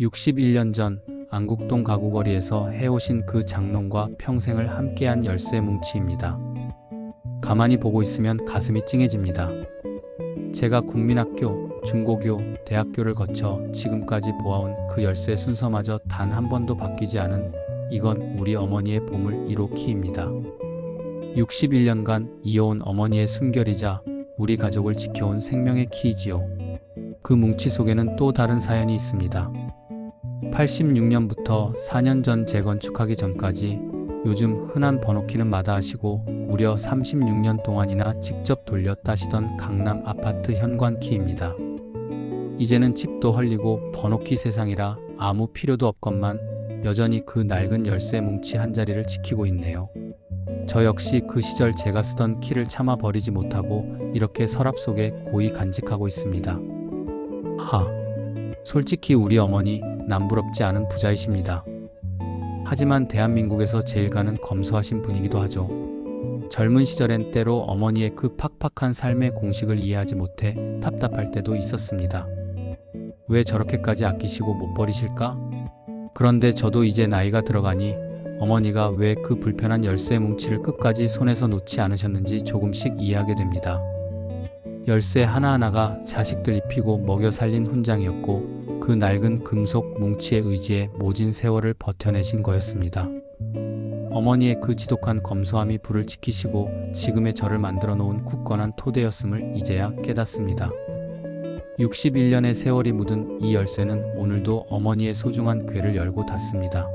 61년 전 안국동 가구거리에서 해오신 그 장롱과 평생을 함께한 열쇠 뭉치입니다. 가만히 보고 있으면 가슴이 찡해집니다. 제가 국민학교, 중고교, 대학교를 거쳐 지금까지 보아온 그 열쇠 순서마저 단 한 번도 바뀌지 않은 이건 우리 어머니의 보물 1호 키입니다. 61년간 이어온 어머니의 숨결이자 우리 가족을 지켜온 생명의 키이지요. 그 뭉치 속에는 또 다른 사연이 있습니다. 86년부터 4년 전 재건축하기 전까지 요즘 흔한 번호키는 마다하시고 무려 36년 동안이나 직접 돌려 따시던 강남 아파트 현관 키입니다. 이제는 칩도 헐리고 번호키 세상이라 아무 필요도 없건만 여전히 그 낡은 열쇠 뭉치 한 자리를 지키고 있네요. 저 역시 그 시절 제가 쓰던 키를 참아 버리지 못하고 이렇게 서랍 속에 고이 간직하고 있습니다. 하, 솔직히 우리 어머니 남부럽지 않은 부자이십니다. 하지만 대한민국에서 제일 가는 검소하신 분이기도 하죠. 젊은 시절엔 때로 어머니의 그 팍팍한 삶의 공식을 이해하지 못해 답답할 때도 있었습니다. 왜 저렇게까지 아끼시고 못 버리실까? 그런데 저도 이제 나이가 들어가니 어머니가 왜 그 불편한 열쇠 뭉치를 끝까지 손에서 놓지 않으셨는지 조금씩 이해하게 됩니다. 열쇠 하나하나가 자식들 입히고 먹여 살린 훈장이었고 그 낡은 금속 뭉치의 의지에 모진 세월을 버텨내신 거였습니다. 어머니의 그 지독한 검소함이 불을 지키시고 지금의 저를 만들어 놓은 굳건한 토대였음을 이제야 깨닫습니다. 61년의 세월이 묻은 이 열쇠는 오늘도 어머니의 소중한 궤를 열고 닫습니다.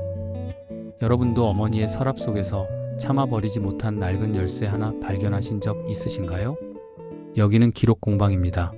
여러분도 어머니의 서랍 속에서 참아버리지 못한 낡은 열쇠 하나 발견하신 적 있으신가요? 여기는 기록 공방입니다.